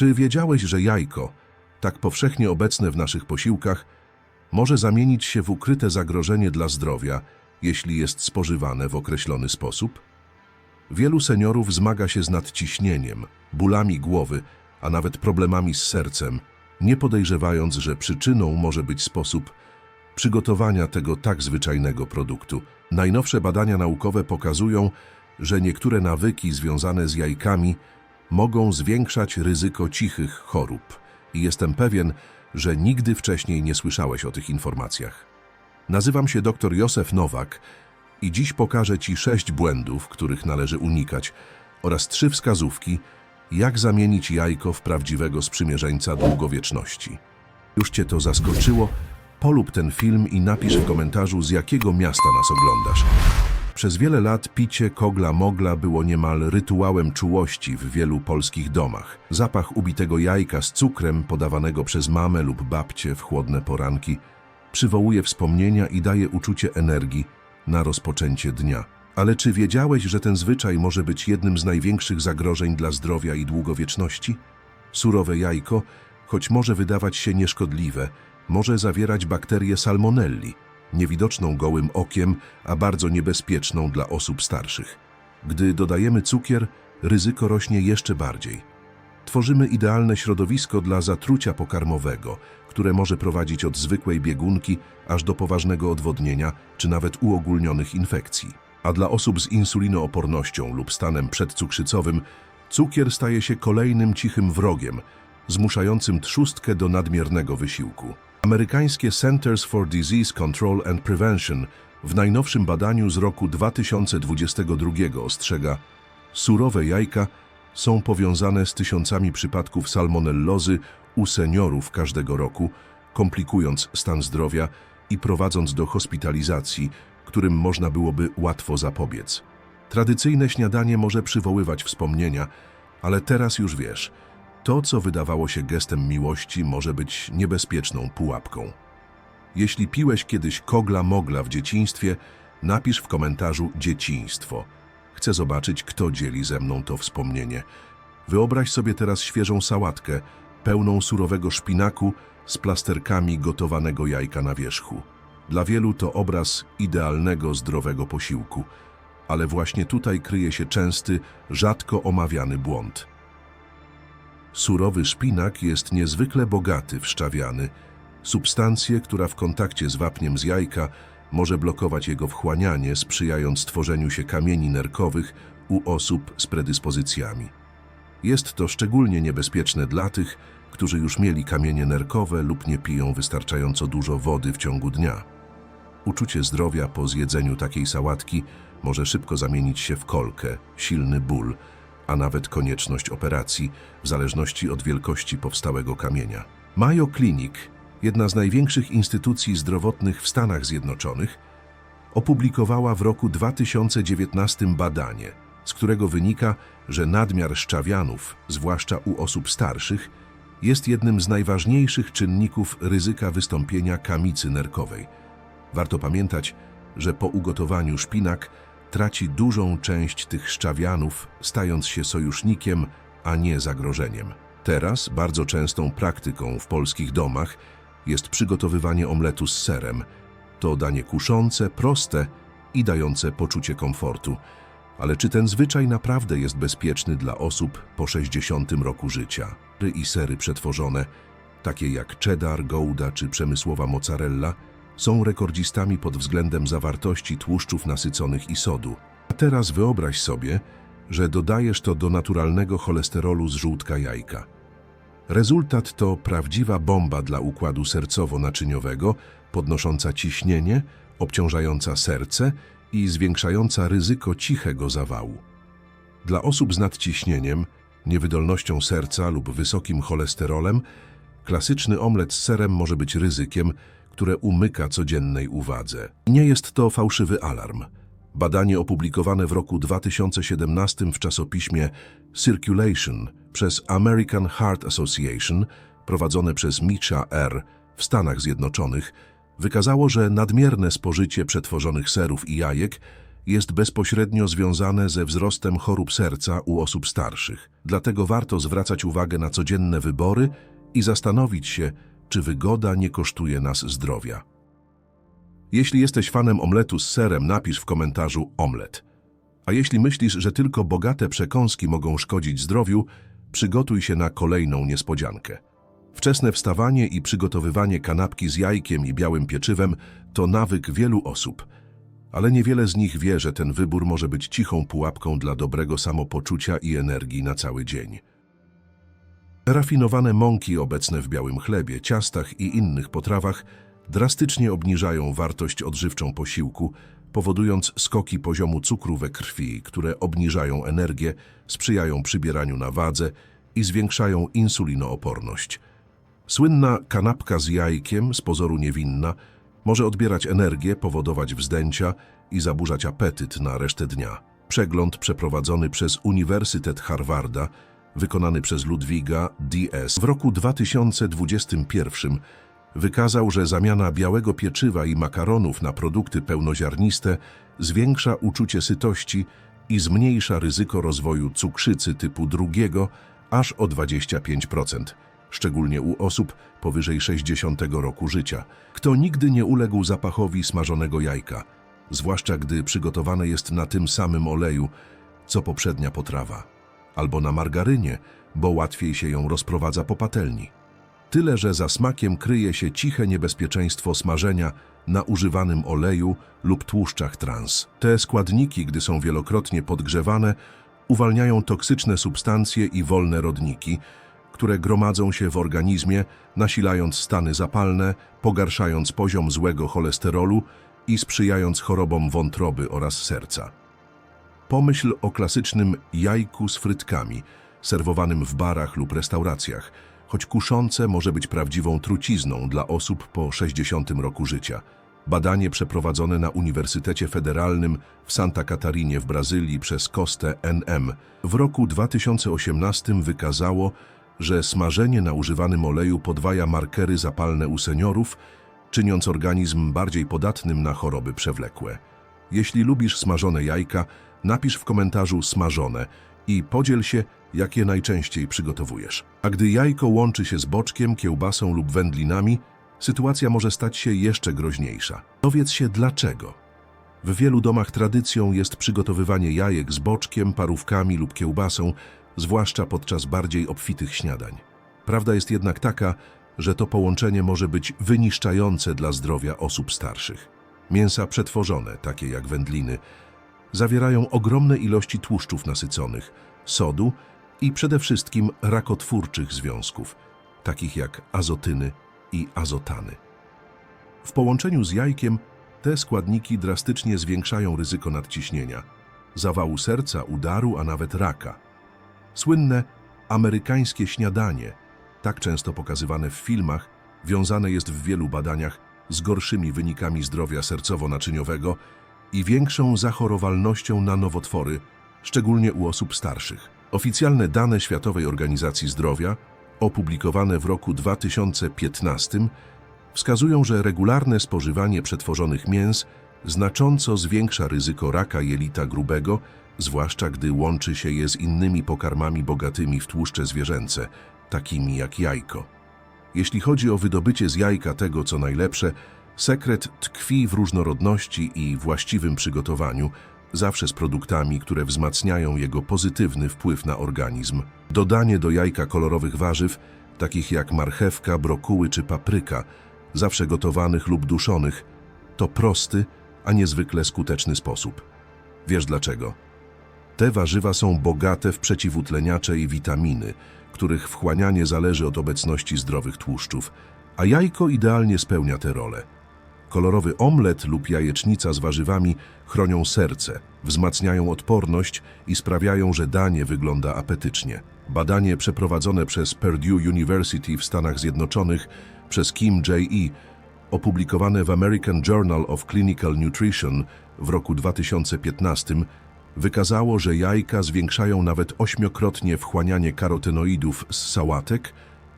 Czy wiedziałeś, że jajko, tak powszechnie obecne w naszych posiłkach, może zamienić się w ukryte zagrożenie dla zdrowia, jeśli jest spożywane w określony sposób? Wielu seniorów zmaga się z nadciśnieniem, bólami głowy, a nawet problemami z sercem, nie podejrzewając, że przyczyną może być sposób przygotowania tego tak zwyczajnego produktu. Najnowsze badania naukowe pokazują, że niektóre nawyki związane z jajkami mogą zwiększać ryzyko cichych chorób. I jestem pewien, że nigdy wcześniej nie słyszałeś o tych informacjach. Nazywam się dr Józef Nowak i dziś pokażę Ci sześć błędów, których należy unikać oraz trzy wskazówki, jak zamienić jajko w prawdziwego sprzymierzeńca długowieczności. Już Cię to zaskoczyło? Polub ten film i napisz w komentarzu, z jakiego miasta nas oglądasz. Przez wiele lat picie kogla mogla było niemal rytuałem czułości w wielu polskich domach. Zapach ubitego jajka z cukrem podawanego przez mamę lub babcię w chłodne poranki przywołuje wspomnienia i daje uczucie energii na rozpoczęcie dnia. Ale czy wiedziałeś, że ten zwyczaj może być jednym z największych zagrożeń dla zdrowia i długowieczności? Surowe jajko, choć może wydawać się nieszkodliwe, może zawierać bakterię salmonelli, niewidoczną gołym okiem, a bardzo niebezpieczną dla osób starszych. Gdy dodajemy cukier, ryzyko rośnie jeszcze bardziej. Tworzymy idealne środowisko dla zatrucia pokarmowego, które może prowadzić od zwykłej biegunki aż do poważnego odwodnienia czy nawet uogólnionych infekcji. A dla osób z insulinoopornością lub stanem przedcukrzycowym cukier staje się kolejnym cichym wrogiem, zmuszającym trzustkę do nadmiernego wysiłku. Amerykańskie Centers for Disease Control and Prevention w najnowszym badaniu z roku 2022 ostrzega, surowe jajka są powiązane z tysiącami przypadków salmonellozy u seniorów każdego roku, komplikując stan zdrowia i prowadząc do hospitalizacji, którym można byłoby łatwo zapobiec. Tradycyjne śniadanie może przywoływać wspomnienia, ale teraz już wiesz, to, co wydawało się gestem miłości, może być niebezpieczną pułapką. Jeśli piłeś kiedyś kogla mogla w dzieciństwie, napisz w komentarzu dzieciństwo. Chcę zobaczyć, kto dzieli ze mną to wspomnienie. Wyobraź sobie teraz świeżą sałatkę, pełną surowego szpinaku z plasterkami gotowanego jajka na wierzchu. Dla wielu to obraz idealnego, zdrowego posiłku, ale właśnie tutaj kryje się częsty, rzadko omawiany błąd. Surowy szpinak jest niezwykle bogaty w szczawiany, substancję, która w kontakcie z wapniem z jajka może blokować jego wchłanianie, sprzyjając tworzeniu się kamieni nerkowych u osób z predyspozycjami. Jest to szczególnie niebezpieczne dla tych, którzy już mieli kamienie nerkowe lub nie piją wystarczająco dużo wody w ciągu dnia. Uczucie zdrowia po zjedzeniu takiej sałatki może szybko zamienić się w kolkę, silny ból, a nawet konieczność operacji, w zależności od wielkości powstałego kamienia. Mayo Clinic, jedna z największych instytucji zdrowotnych w Stanach Zjednoczonych, opublikowała w roku 2019 badanie, z którego wynika, że nadmiar szczawianów, zwłaszcza u osób starszych, jest jednym z najważniejszych czynników ryzyka wystąpienia kamicy nerkowej. Warto pamiętać, że po ugotowaniu szpinak traci dużą część tych szczawianów, stając się sojusznikiem, a nie zagrożeniem. Teraz bardzo częstą praktyką w polskich domach jest przygotowywanie omletu z serem. To danie kuszące, proste i dające poczucie komfortu. Ale czy ten zwyczaj naprawdę jest bezpieczny dla osób po 60 roku życia? Sery i sery przetworzone, takie jak cheddar, gouda czy przemysłowa mozzarella, są rekordzistami pod względem zawartości tłuszczów nasyconych i sodu. A teraz wyobraź sobie, że dodajesz to do naturalnego cholesterolu z żółtka jajka. Rezultat to prawdziwa bomba dla układu sercowo-naczyniowego, podnosząca ciśnienie, obciążająca serce i zwiększająca ryzyko cichego zawału. Dla osób z nadciśnieniem, niewydolnością serca lub wysokim cholesterolem, klasyczny omlet z serem może być ryzykiem, które umyka codziennej uwadze. Nie jest to fałszywy alarm. Badanie opublikowane w roku 2017 w czasopiśmie Circulation przez American Heart Association, prowadzone przez Micha R. w Stanach Zjednoczonych, wykazało, że nadmierne spożycie przetworzonych serów i jajek jest bezpośrednio związane ze wzrostem chorób serca u osób starszych. Dlatego warto zwracać uwagę na codzienne wybory i zastanowić się, czy wygoda nie kosztuje nas zdrowia. Jeśli jesteś fanem omletu z serem, napisz w komentarzu omlet. A jeśli myślisz, że tylko bogate przekąski mogą szkodzić zdrowiu, przygotuj się na kolejną niespodziankę. Wczesne wstawanie i przygotowywanie kanapki z jajkiem i białym pieczywem to nawyk wielu osób, ale niewiele z nich wie, że ten wybór może być cichą pułapką dla dobrego samopoczucia i energii na cały dzień. Rafinowane mąki obecne w białym chlebie, ciastach i innych potrawach drastycznie obniżają wartość odżywczą posiłku, powodując skoki poziomu cukru we krwi, które obniżają energię, sprzyjają przybieraniu na wadze i zwiększają insulinooporność. Słynna kanapka z jajkiem, z pozoru niewinna, może odbierać energię, powodować wzdęcia i zaburzać apetyt na resztę dnia. Przegląd przeprowadzony przez Uniwersytet Harvarda, wykonany przez Ludwiga D.S. w roku 2021 wykazał, że zamiana białego pieczywa i makaronów na produkty pełnoziarniste zwiększa uczucie sytości i zmniejsza ryzyko rozwoju cukrzycy typu drugiego aż o 25%, szczególnie u osób powyżej 60 roku życia. Kto nigdy nie uległ zapachowi smażonego jajka, zwłaszcza gdy przygotowane jest na tym samym oleju, co poprzednia potrawa, albo na margarynie, bo łatwiej się ją rozprowadza po patelni. Tyle, że za smakiem kryje się ciche niebezpieczeństwo smażenia na używanym oleju lub tłuszczach trans. Te składniki, gdy są wielokrotnie podgrzewane, uwalniają toksyczne substancje i wolne rodniki, które gromadzą się w organizmie, nasilając stany zapalne, pogarszając poziom złego cholesterolu i sprzyjając chorobom wątroby oraz serca. Pomyśl o klasycznym jajku z frytkami, serwowanym w barach lub restauracjach, choć kuszące może być prawdziwą trucizną dla osób po 60 roku życia. Badanie przeprowadzone na Uniwersytecie Federalnym w Santa Catarinie w Brazylii przez Kostę NM w roku 2018 wykazało, że smażenie na używanym oleju podwaja markery zapalne u seniorów, czyniąc organizm bardziej podatnym na choroby przewlekłe. Jeśli lubisz smażone jajka, napisz w komentarzu smażone i podziel się, jakie najczęściej przygotowujesz. A gdy jajko łączy się z boczkiem, kiełbasą lub wędlinami, sytuacja może stać się jeszcze groźniejsza. Dowiedz się dlaczego. W wielu domach tradycją jest przygotowywanie jajek z boczkiem, parówkami lub kiełbasą, zwłaszcza podczas bardziej obfitych śniadań. Prawda jest jednak taka, że to połączenie może być wyniszczające dla zdrowia osób starszych. Mięsa przetworzone, takie jak wędliny, zawierają ogromne ilości tłuszczów nasyconych, sodu i przede wszystkim rakotwórczych związków, takich jak azotyny i azotany. W połączeniu z jajkiem te składniki drastycznie zwiększają ryzyko nadciśnienia, zawału serca, udaru, a nawet raka. Słynne amerykańskie śniadanie, tak często pokazywane w filmach, wiązane jest w wielu badaniach z gorszymi wynikami zdrowia sercowo-naczyniowego i większą zachorowalnością na nowotwory, szczególnie u osób starszych. Oficjalne dane Światowej Organizacji Zdrowia, opublikowane w roku 2015, wskazują, że regularne spożywanie przetworzonych mięs znacząco zwiększa ryzyko raka jelita grubego, zwłaszcza gdy łączy się je z innymi pokarmami bogatymi w tłuszcze zwierzęce, takimi jak jajko. Jeśli chodzi o wydobycie z jajka tego, co najlepsze, sekret tkwi w różnorodności i właściwym przygotowaniu, zawsze z produktami, które wzmacniają jego pozytywny wpływ na organizm. Dodanie do jajka kolorowych warzyw, takich jak marchewka, brokuły czy papryka, zawsze gotowanych lub duszonych, to prosty, a niezwykle skuteczny sposób. Wiesz dlaczego? Te warzywa są bogate w przeciwutleniacze i witaminy, których wchłanianie zależy od obecności zdrowych tłuszczów, a jajko idealnie spełnia tę rolę. Kolorowy omlet lub jajecznica z warzywami chronią serce, wzmacniają odporność i sprawiają, że danie wygląda apetycznie. Badanie przeprowadzone przez Purdue University w Stanach Zjednoczonych przez Kim J.E., opublikowane w American Journal of Clinical Nutrition w roku 2015, wykazało, że jajka zwiększają nawet ośmiokrotnie wchłanianie karotenoidów z sałatek,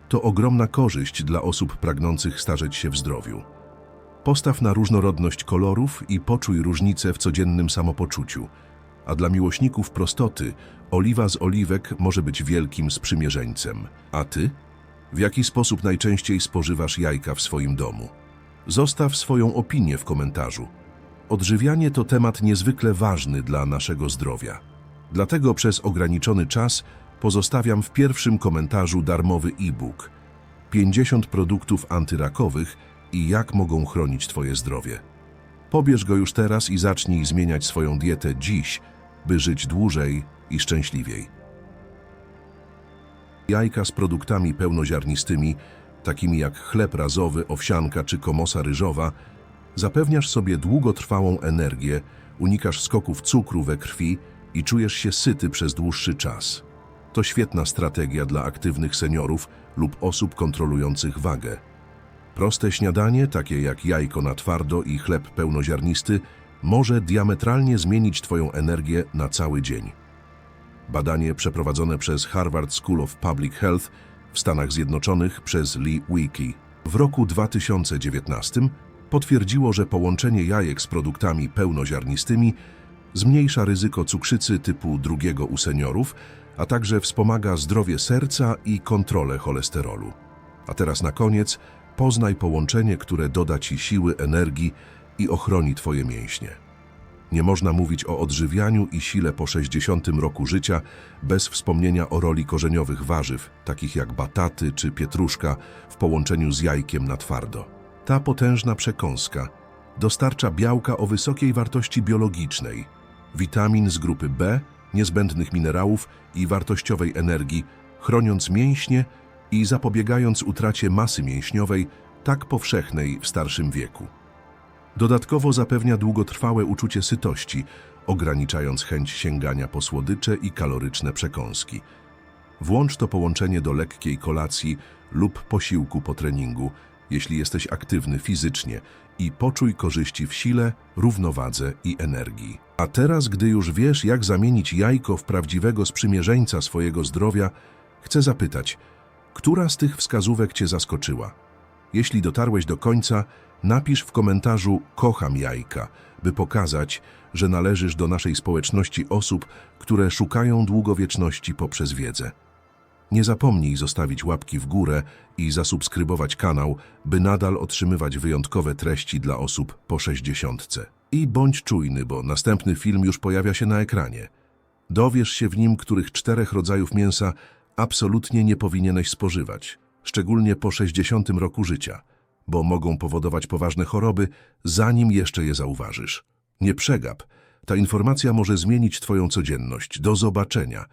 to ogromna korzyść dla osób pragnących starzeć się w zdrowiu. Postaw na różnorodność kolorów i poczuj różnice w codziennym samopoczuciu. A dla miłośników prostoty, oliwa z oliwek może być wielkim sprzymierzeńcem. A ty? W jaki sposób najczęściej spożywasz jajka w swoim domu? Zostaw swoją opinię w komentarzu. Odżywianie to temat niezwykle ważny dla naszego zdrowia. Dlatego przez ograniczony czas pozostawiam w pierwszym komentarzu darmowy e-book 50 produktów antyrakowych i jak mogą chronić Twoje zdrowie. Pobierz go już teraz i zacznij zmieniać swoją dietę dziś, by żyć dłużej i szczęśliwiej. Jajka z produktami pełnoziarnistymi, takimi jak chleb razowy, owsianka czy komosa ryżowa, zapewniasz sobie długotrwałą energię, unikasz skoków cukru we krwi i czujesz się syty przez dłuższy czas. To świetna strategia dla aktywnych seniorów lub osób kontrolujących wagę. Proste śniadanie, takie jak jajko na twardo i chleb pełnoziarnisty, może diametralnie zmienić Twoją energię na cały dzień. Badanie przeprowadzone przez Harvard School of Public Health w Stanach Zjednoczonych przez Lee Wiki w roku 2019 potwierdziło, że połączenie jajek z produktami pełnoziarnistymi zmniejsza ryzyko cukrzycy typu drugiego u seniorów, a także wspomaga zdrowie serca i kontrolę cholesterolu. A teraz na koniec poznaj połączenie, które doda Ci siły, energii i ochroni Twoje mięśnie. Nie można mówić o odżywianiu i sile po 60 roku życia bez wspomnienia o roli korzeniowych warzyw, takich jak bataty czy pietruszka, w połączeniu z jajkiem na twardo. Ta potężna przekąska dostarcza białka o wysokiej wartości biologicznej, witamin z grupy B, niezbędnych minerałów i wartościowej energii, chroniąc mięśnie i zapobiegając utracie masy mięśniowej tak powszechnej w starszym wieku. Dodatkowo zapewnia długotrwałe uczucie sytości, ograniczając chęć sięgania po słodycze i kaloryczne przekąski. Włącz to połączenie do lekkiej kolacji lub posiłku po treningu, jeśli jesteś aktywny fizycznie i poczuj korzyści w sile, równowadze i energii. A teraz, gdy już wiesz, jak zamienić jajko w prawdziwego sprzymierzeńca swojego zdrowia, chcę zapytać, która z tych wskazówek Cię zaskoczyła? Jeśli dotarłeś do końca, napisz w komentarzu Kocham jajka, by pokazać, że należysz do naszej społeczności osób, które szukają długowieczności poprzez wiedzę. Nie zapomnij zostawić łapki w górę i zasubskrybować kanał, by nadal otrzymywać wyjątkowe treści dla osób po 60. I bądź czujny, bo następny film już pojawia się na ekranie. Dowiesz się w nim, których czterech rodzajów mięsa absolutnie nie powinieneś spożywać, szczególnie po 60 roku życia, bo mogą powodować poważne choroby, zanim jeszcze je zauważysz. Nie przegap. Ta informacja może zmienić Twoją codzienność. Do zobaczenia.